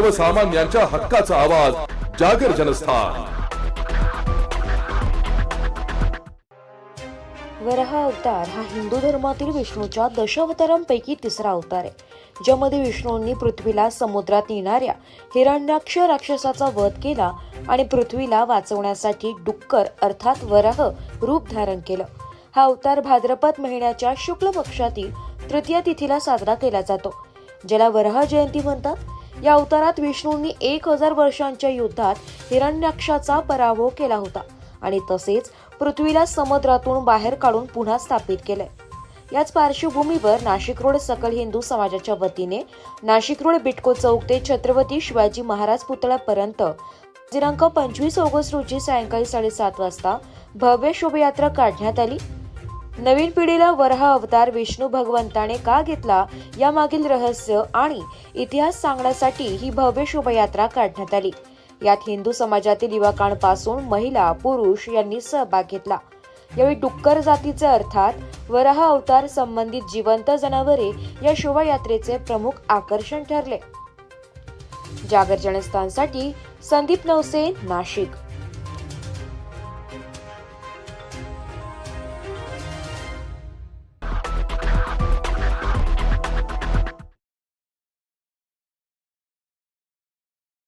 सर्वसामान्यांच्या हक्काचा आवाज जागर जनस्थान. वराह अवतार हा हिंदू धर्मातील विष्णूच्या दशावतारांपैकी तिसरा अवतार आहे ज्यामध्ये विष्णूंनी पृथ्वीला समुद्रात येणाऱ्या हिरण्याक्ष राक्षसाचा वध केला आणि पृथ्वीला वाचवण्यासाठी डुक्कर अर्थात वराह रूप धारण केलं. हा अवतार भाद्रपद महिन्याच्या शुक्ल पक्षातील तृतीय तिथीला साजरा केला जातो ज्याला वराह जयंती म्हणतात. या अवतारात विष्णूंनी एक हजार वर्षांच्या युद्धात हिरण्याक्षाचा पराभव केला होता आणि तसेच पृथ्वीला समुद्रातून बाहेर काढून पुन्हा स्थापित केलंय. याच पार्श्वभूमीवर नाशिक रोड सकल हिंदू समाजाच्या वतीने नाशिक रोड बिटको चौक ते छत्रपती शिवाजी महाराज पुतळ्यापर्यंत दिनांक पंचवीस ऑगस्ट रोजी सायंकाळी साडेसात वाजता भव्य शोभायात्रा काढण्यात आली. नवीन पिढीला वरहा अवतार विष्णू भगवंताने का घेतला यामागील रहस्य आणि इतिहास सांगण्यासाठी ही भव्य शोभायात्रा काढण्यात आली. यात हिंदू समाजातील युवकांपासून महिला पुरुष यांनी सहभाग घेतला. यावेळी डुक्कर जातीचे अर्थात वराह अवतार संबंधित जिवंत जनावरे या शोभायात्रेचे प्रमुख आकर्षण ठरले. जागर जनस्थानसाठी संदीप नवसे नाशिक.